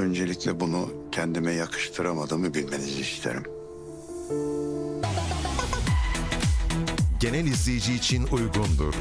Öncelikle bunu kendime yakıştıramadığımı bilmenizi isterim. Genel izleyici için uygundur.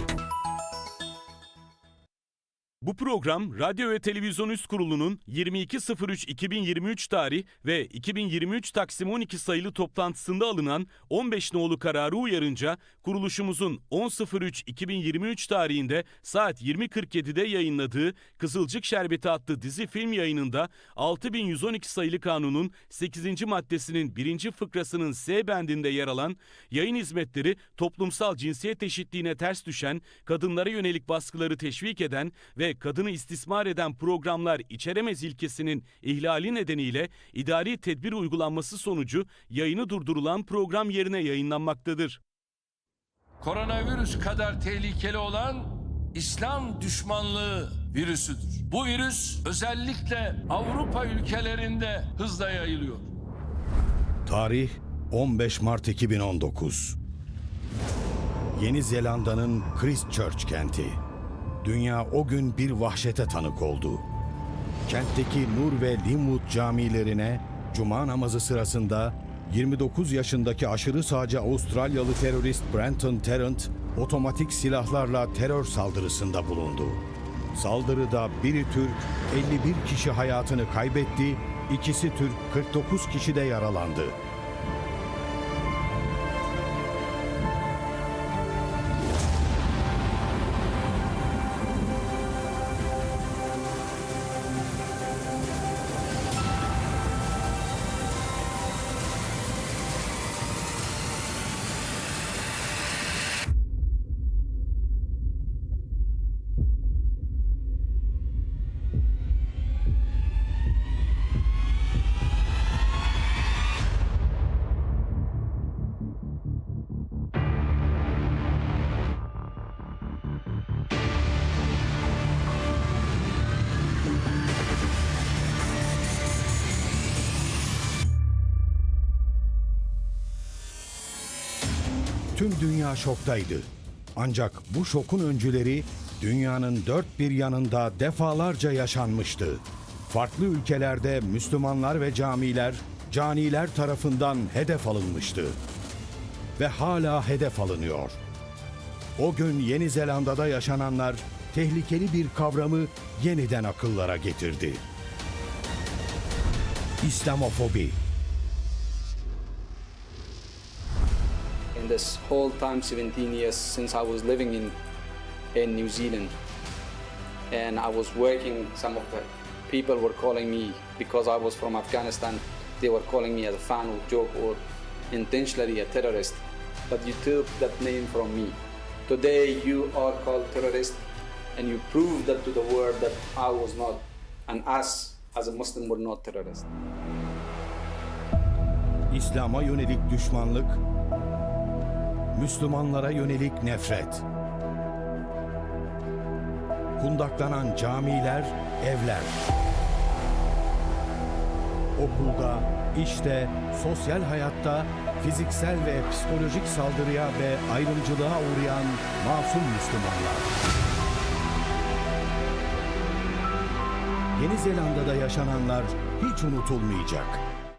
Program Radyo ve Televizyon Üst Kurulu'nun 22.03.2023 tarih ve 2023 Taksim 12 sayılı toplantısında alınan 15 nolu kararı uyarınca kuruluşumuzun 10.03.2023 tarihinde saat 20.47'de yayınladığı Kızılcık Şerbeti adlı dizi film yayınında 6112 sayılı kanunun 8. maddesinin 1. fıkrasının S bendinde yer alan yayın hizmetleri toplumsal cinsiyet eşitliğine ters düşen, kadınlara yönelik baskıları teşvik eden ve kadını istismar eden programlar içeremez ilkesinin ihlali nedeniyle idari tedbir uygulanması sonucu yayını durdurulan program yerine yayınlanmaktadır. koronavirüs kadar tehlikeli olan İslam düşmanlığı virüsüdür. Bu virüs özellikle Avrupa ülkelerinde hızla yayılıyor. Tarih 15 Mart 2019. Yeni Zelanda'nın Christchurch kenti. Dünya o gün bir vahşete tanık oldu. Kentteki Nur ve Linwood camilerine cuma namazı sırasında 29 yaşındaki aşırı sağcı Avustralyalı terörist Brenton Tarrant otomatik silahlarla terör saldırısında bulundu. Saldırıda biri Türk, 51 kişi hayatını kaybetti, ikisi Türk, 49 kişi de yaralandı. Tüm dünya şoktaydı. Ancak bu şokun öncüleri dünyanın dört bir yanında defalarca yaşanmıştı. Farklı ülkelerde Müslümanlar ve camiler, caniler tarafından hedef alınmıştı. Ve hala hedef alınıyor. O gün Yeni Zelanda'da yaşananlar tehlikeli bir kavramı yeniden akıllara getirdi. İslamofobi. In this whole time 17 years since I was living in in New Zealand. And I was working some of the people were calling me because I was from Afghanistan. They were calling me as a fan or joke or intentionally a terrorist. But you took that name from me. Today you are called terrorist and you proved that to the world that I was not and us as a Muslim were not terrorists. İslam'a yönelik düşmanlık, Müslümanlara yönelik nefret. Kundaklanan camiler, evler. Okulda, işte, sosyal hayatta fiziksel ve psikolojik saldırıya ve ayrımcılığa uğrayan masum Müslümanlar. Yeni Zelanda'da yaşananlar hiç unutulmayacak.